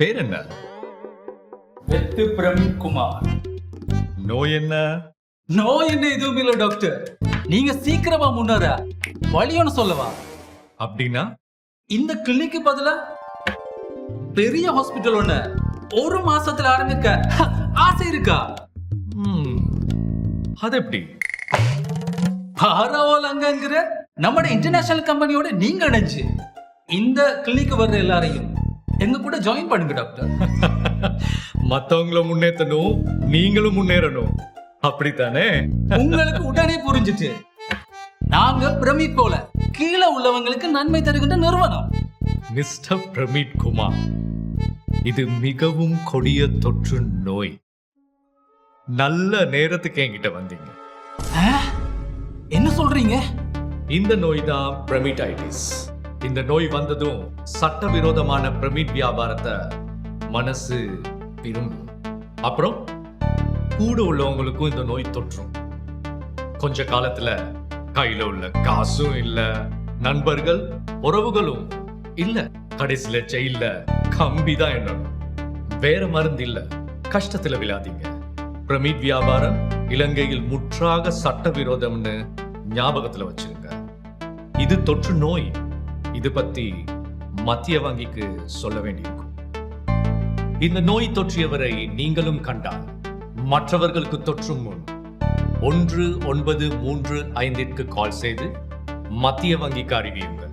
பேர் என்ன? வெத்து பிரமித் குமார் நோய் என்ன? நோய் என்ன எதுவும் இல்ல டாக்டர். நீங்க சீக்கிரமா முன்னேற. வழி ஒண்ணு சொல்லவா? அப்படின்னா? இந்த கிளினிக்கு பதிலா பெரிய ஹாஸ்பிட்டல் ஒண்ணு. ஒரு மாசத்துல ஆரம்பிக்க ஆசை இருக்கா? அது எப்படி? பரவாயில்லங்கிற நம்ம இன்டர்நேஷனல் கம்பெனியோட நீங்க இணைஞ்சு இந்த கிளினிக் வர்ற எல்லாரையும் எங்க கூட ஜாயின் பண்ணுங்க டாக்டர் மத்தவங்கள முன்னேற்றணும் நீங்களும் முன்னேறணும். அப்படித்தானே? உங்களுக்கு உடனே புரிஞ்சுச்சு. நாங்க பிரமித் போல கீழே உள்ளவங்களுக்கு நன்மை தருகின்ற நிறுவனம். மிஸ்டர் பிரமித் குமார் இது மிகவும் கொடிய தொற்று நோய். நல்ல நேரத்துக்கு என்கிட்ட வந்தீங்க? என்ன சொல்றீங்க? இந்த நோய் தான் பிரமிடைட்டிஸ் இந்த நோய் வந்ததும் சட்டவிரோதமான பிரமிட் வியாபாரத்தை மனசு விரும்பும் அப்புறம் கூட உள்ளவங்களுக்கும் இந்த நோய் தொற்றும். கொஞ்ச காலத்துல கையில உள்ள காசும் இல்ல நண்பர்கள் உறவுகளும் இல்ல. கடைசியில செயல்ல கம்பி தான் என்னணும் வேற மருந்து இல்ல. கஷ்டத்துல விழாதீங்க. பிரமிட் வியாபாரம் இலங்கையில் முற்றாக சட்டவிரோதம்னு ஞாபகத்துல வச்சிருங்க. இது தொற்று நோய். இது பத்தி மத்திய வங்கிக்கு சொல்ல வேண்டியிருக்கும். இந்த நோய் தொற்றியவரை நீங்களும் கண்டால் மற்றவர்களுக்கு தொற்றும் முன் ஒன்று ஒன்பது மூன்று ஐந்திற்கு கால் செய்து மத்திய வங்கிக்கு அறிவியுங்கள்